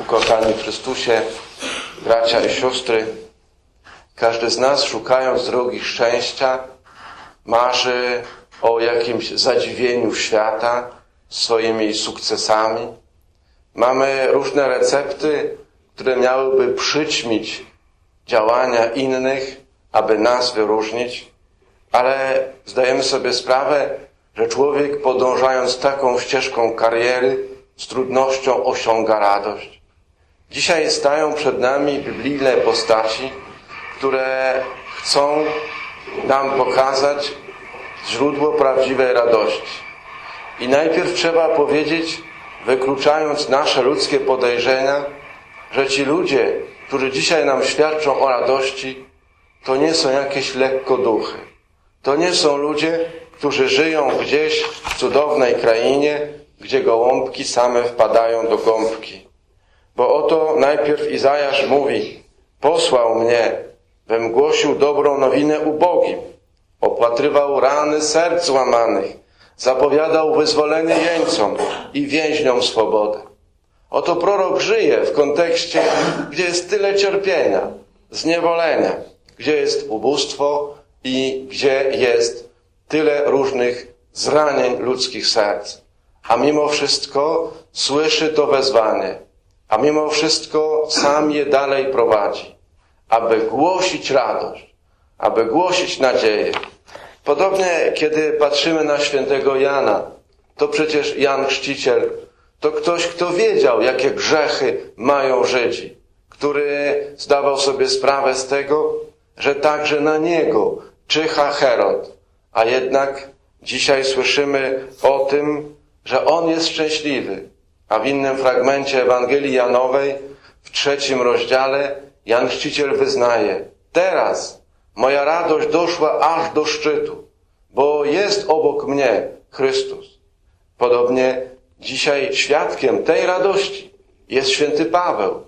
ukochani w Chrystusie, bracia i siostry, każdy z nas szukając drogi szczęścia marzy o jakimś zadziwieniu świata swoimi sukcesami. Mamy różne recepty, które miałyby przyćmić działania innych, aby nas wyróżnić, ale zdajemy sobie sprawę, że człowiek podążając taką ścieżką kariery z trudnością osiąga radość. Dzisiaj stają przed nami biblijne postaci, które chcą nam pokazać źródło prawdziwej radości. I najpierw trzeba powiedzieć, wykluczając nasze ludzkie podejrzenia, że ci ludzie, którzy dzisiaj nam świadczą o radości, to nie są jakieś lekkoduchy. To nie są ludzie, którzy żyją gdzieś w cudownej krainie, gdzie gołąbki same wpadają do gąbki. Bo oto najpierw Izajasz mówi, posłał mnie, bym głosił dobrą nowinę ubogim, opatrywał rany serc łamanych, zapowiadał wyzwolenie jeńcom i więźniom swobodę. Oto prorok żyje w kontekście, gdzie jest tyle cierpienia, zniewolenia, gdzie jest ubóstwo i gdzie jest tyle różnych zranień ludzkich serc. A mimo wszystko słyszy to wezwanie, a mimo wszystko sam je dalej prowadzi, aby głosić radość, aby głosić nadzieję. Podobnie, kiedy patrzymy na świętego Jana, to przecież Jan Chrzciciel to ktoś, kto wiedział, jakie grzechy mają Żydzi, który zdawał sobie sprawę z tego, że także na niego czyha Herod, a jednak dzisiaj słyszymy o tym, że on jest szczęśliwy, a w innym fragmencie Ewangelii Janowej, w trzecim rozdziale, Jan Chrzciciel wyznaje, teraz moja radość doszła aż do szczytu, bo jest obok mnie Chrystus. Podobnie dzisiaj świadkiem tej radości jest święty Paweł,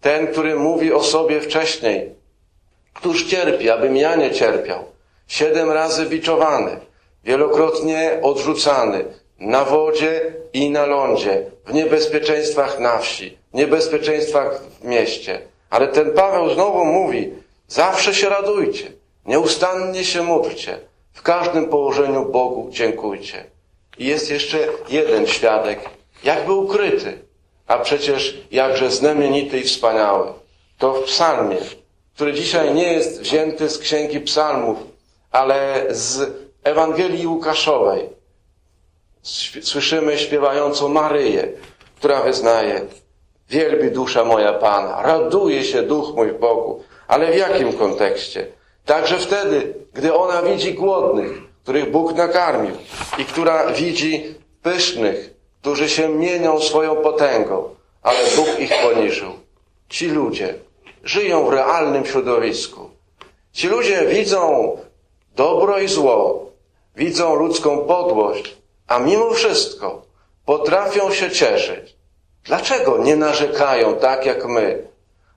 ten, który mówi o sobie wcześniej, któż cierpi, abym ja nie cierpiał. Siedem razy biczowany, wielokrotnie odrzucany, na wodzie i na lądzie, w niebezpieczeństwach na wsi, w niebezpieczeństwach w mieście. Ale ten Paweł znowu mówi, zawsze się radujcie, nieustannie się módlcie, w każdym położeniu Bogu dziękujcie. I jest jeszcze jeden świadek, jakby ukryty, a przecież jakże znamienity i wspaniały. To w psalmie, który dzisiaj nie jest wzięty z księgi psalmów, ale z Ewangelii Łukaszowej. Słyszymy śpiewającą Maryję, która wyznaje, wielbi dusza moja Pana, raduje się duch mój w Bogu. Ale w jakim kontekście? Także wtedy, gdy ona widzi głodnych, których Bóg nakarmił i która widzi pysznych, którzy się mienią swoją potęgą, ale Bóg ich poniżył. Ci ludzie żyją w realnym środowisku. Ci ludzie widzą dobro i zło, widzą ludzką podłość, a mimo wszystko potrafią się cieszyć. Dlaczego nie narzekają tak jak my?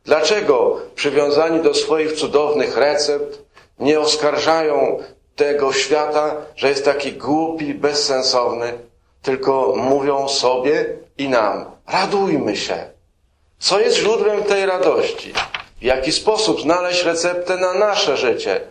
Dlaczego przywiązani do swoich cudownych recept nie oskarżają tego świata, że jest taki głupi, bezsensowny, tylko mówią sobie i nam, radujmy się. Co jest źródłem tej radości? W jaki sposób znaleźć receptę na nasze życie?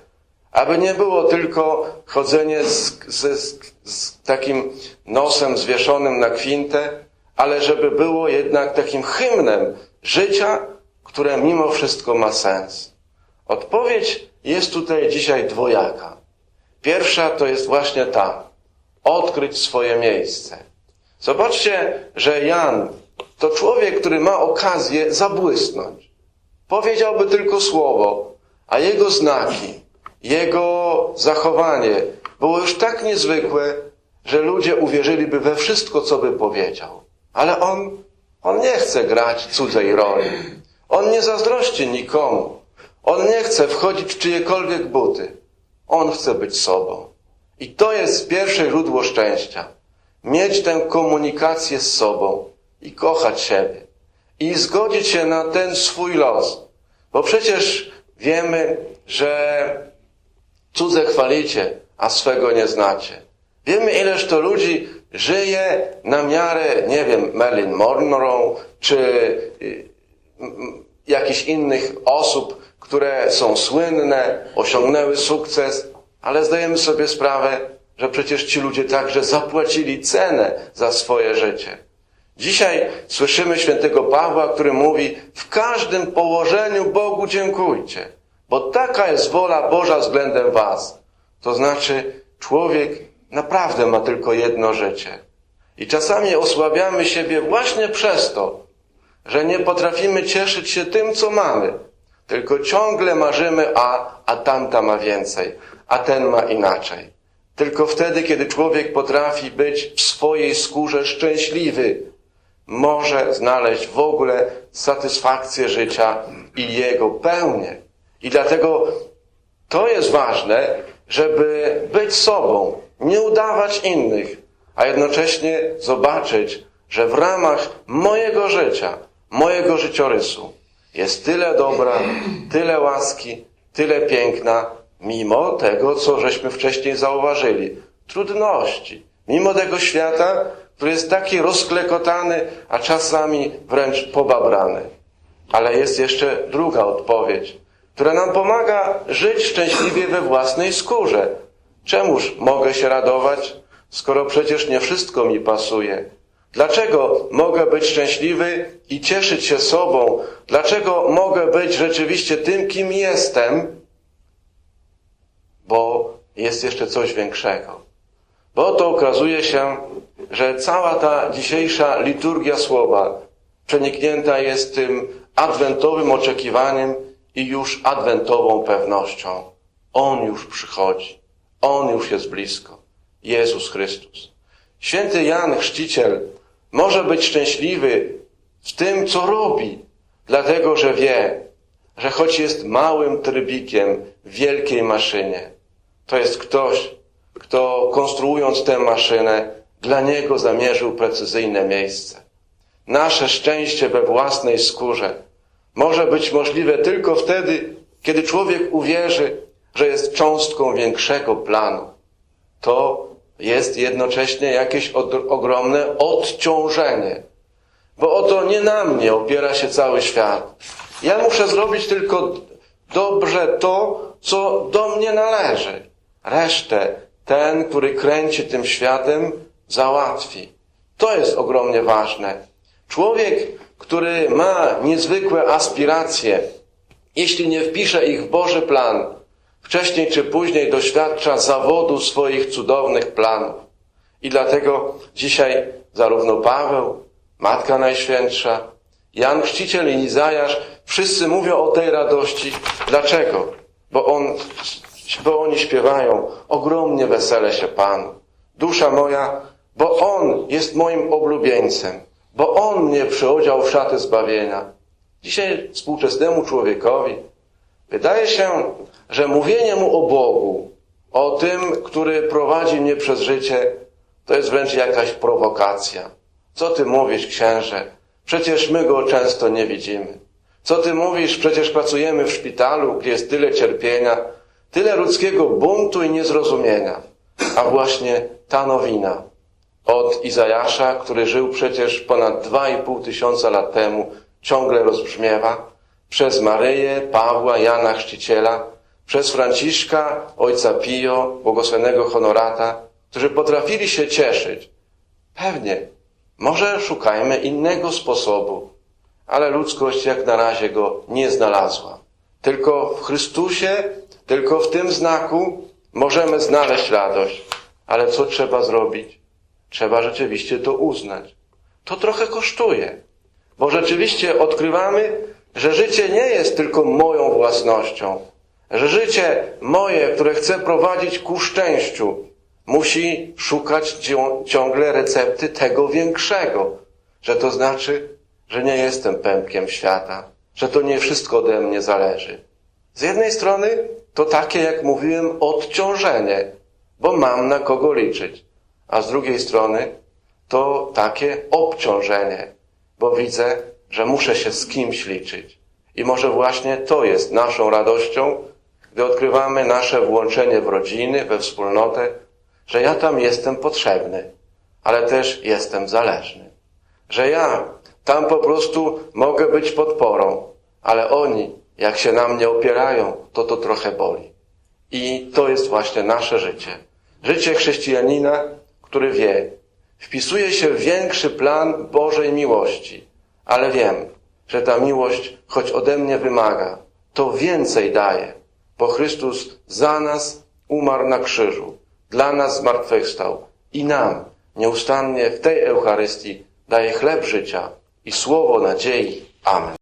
Aby nie było tylko chodzenie z, z, z takim nosem zwieszonym na kwintę, ale żeby było jednak takim hymnem życia, które mimo wszystko ma sens. Odpowiedź jest tutaj dzisiaj dwojaka. Pierwsza to jest właśnie ta. Odkryć swoje miejsce. Zobaczcie, że Jan to człowiek, który ma okazję zabłysnąć. Powiedziałby tylko słowo, a jego znaki, jego zachowanie było już tak niezwykłe, że ludzie uwierzyliby we wszystko, co by powiedział. Ale on, on nie chce grać cudzej roli. On nie zazdrości nikomu. On nie chce wchodzić w czyjekolwiek buty. On chce być sobą. I to jest pierwsze źródło szczęścia. Mieć tę komunikację z sobą i kochać siebie. I zgodzić się na ten swój los. Bo przecież wiemy, że cudze chwalicie, a swego nie znacie. Wiemy, ileż to ludzi żyje na miarę, nie wiem, Marilyn Monroe, czy jakichś innych osób, które są słynne, osiągnęły sukces, ale zdajemy sobie sprawę, że przecież ci ludzie także zapłacili cenę za swoje życie. Dzisiaj słyszymy świętego Pawła, który mówi: W każdym położeniu Bogu dziękujcie, bo taka jest wola Boża względem Was. To znaczy, człowiek naprawdę ma tylko jedno życie. I czasami osłabiamy siebie właśnie przez to, że nie potrafimy cieszyć się tym, co mamy, tylko ciągle marzymy, a, a tamta ma więcej, a ten ma inaczej. Tylko wtedy, kiedy człowiek potrafi być w swojej skórze szczęśliwy, może znaleźć w ogóle satysfakcję życia i jego pełnię. I dlatego to jest ważne, żeby być sobą, nie udawać innych, a jednocześnie zobaczyć, że w ramach mojego życia, mojego życiorysu jest tyle dobra, tyle łaski, tyle piękna, mimo tego, co żeśmy wcześniej zauważyli. Trudności. Mimo tego świata, który jest taki rozklekotany, a czasami wręcz pobabrany. Ale jest jeszcze druga odpowiedź, która nam pomaga żyć szczęśliwie we własnej skórze. Czemuż mogę się radować, skoro przecież nie wszystko mi pasuje? Dlaczego mogę być szczęśliwy i cieszyć się sobą? Dlaczego mogę być rzeczywiście tym, kim jestem? Bo jest jeszcze coś większego. Bo oto okazuje się, że cała ta dzisiejsza liturgia słowa przeniknięta jest tym adwentowym oczekiwaniem i już adwentową pewnością. On już przychodzi. On już jest blisko. Jezus Chrystus. Święty Jan Chrzciciel może być szczęśliwy w tym, co robi, dlatego że wie, że choć jest małym trybikiem w wielkiej maszynie, to jest ktoś, kto konstruując tę maszynę, dla niego zamierzył precyzyjne miejsce. Nasze szczęście we własnej skórze może być możliwe tylko wtedy, kiedy człowiek uwierzy, że jest cząstką większego planu. To jest jednocześnie jakieś ogromne odciążenie. Bo oto nie na mnie opiera się cały świat. Ja muszę zrobić tylko dobrze to, co do mnie należy. Resztę ten, który kręci tym światem, załatwi. To jest ogromnie ważne. Człowiek, który ma niezwykłe aspiracje, jeśli nie wpisze ich w Boży plan, wcześniej czy później doświadcza zawodu swoich cudownych planów. I dlatego dzisiaj zarówno Paweł, Matka Najświętsza, Jan Chrzciciel i Izajasz, wszyscy mówią o tej radości. Dlaczego? Bo, on, bo oni śpiewają ogromnie wesele się Panu. Dusza moja, bo On jest moim oblubieńcem, bo On mnie przyodział w szaty zbawienia. Dzisiaj współczesnemu człowiekowi wydaje się, że mówienie mu o Bogu, o tym, który prowadzi mnie przez życie, to jest wręcz jakaś prowokacja. Co ty mówisz, księże? Przecież my go często nie widzimy. Co ty mówisz? Przecież pracujemy w szpitalu, gdzie jest tyle cierpienia, tyle ludzkiego buntu i niezrozumienia. A właśnie ta nowina od Izajasza, który żył przecież ponad dwa i pół tysiąca lat temu, ciągle rozbrzmiewa przez Maryję, Pawła, Jana Chrzciciela, przez Franciszka, ojca Pio, błogosławionego honorata, którzy potrafili się cieszyć. Pewnie, może szukajmy innego sposobu, ale ludzkość jak na razie go nie znalazła. Tylko w Chrystusie, tylko w tym znaku możemy znaleźć radość. Ale co trzeba zrobić? Trzeba rzeczywiście to uznać. To trochę kosztuje, bo rzeczywiście odkrywamy, że życie nie jest tylko moją własnością, że życie moje, które chcę prowadzić ku szczęściu, musi szukać ciągle recepty tego większego, że to znaczy, że nie jestem pępkiem świata, że to nie wszystko ode mnie zależy. Z jednej strony to takie, jak mówiłem, odciążenie, bo mam na kogo liczyć, a z drugiej strony to takie obciążenie, bo widzę, że muszę się z kimś liczyć. I może właśnie to jest naszą radością, gdy odkrywamy nasze włączenie w rodziny, we wspólnotę, że ja tam jestem potrzebny, ale też jestem zależny. Że ja tam po prostu mogę być podporą, ale oni, jak się na mnie opierają, to to trochę boli. I to jest właśnie nasze życie. Życie chrześcijanina, który wie, wpisuje się w większy plan Bożej miłości, ale wiem, że ta miłość, choć ode mnie wymaga, to więcej daje, bo Chrystus za nas umarł na krzyżu, dla nas zmartwychwstał i nam nieustannie w tej Eucharystii daje chleb życia i słowo nadziei. Amen.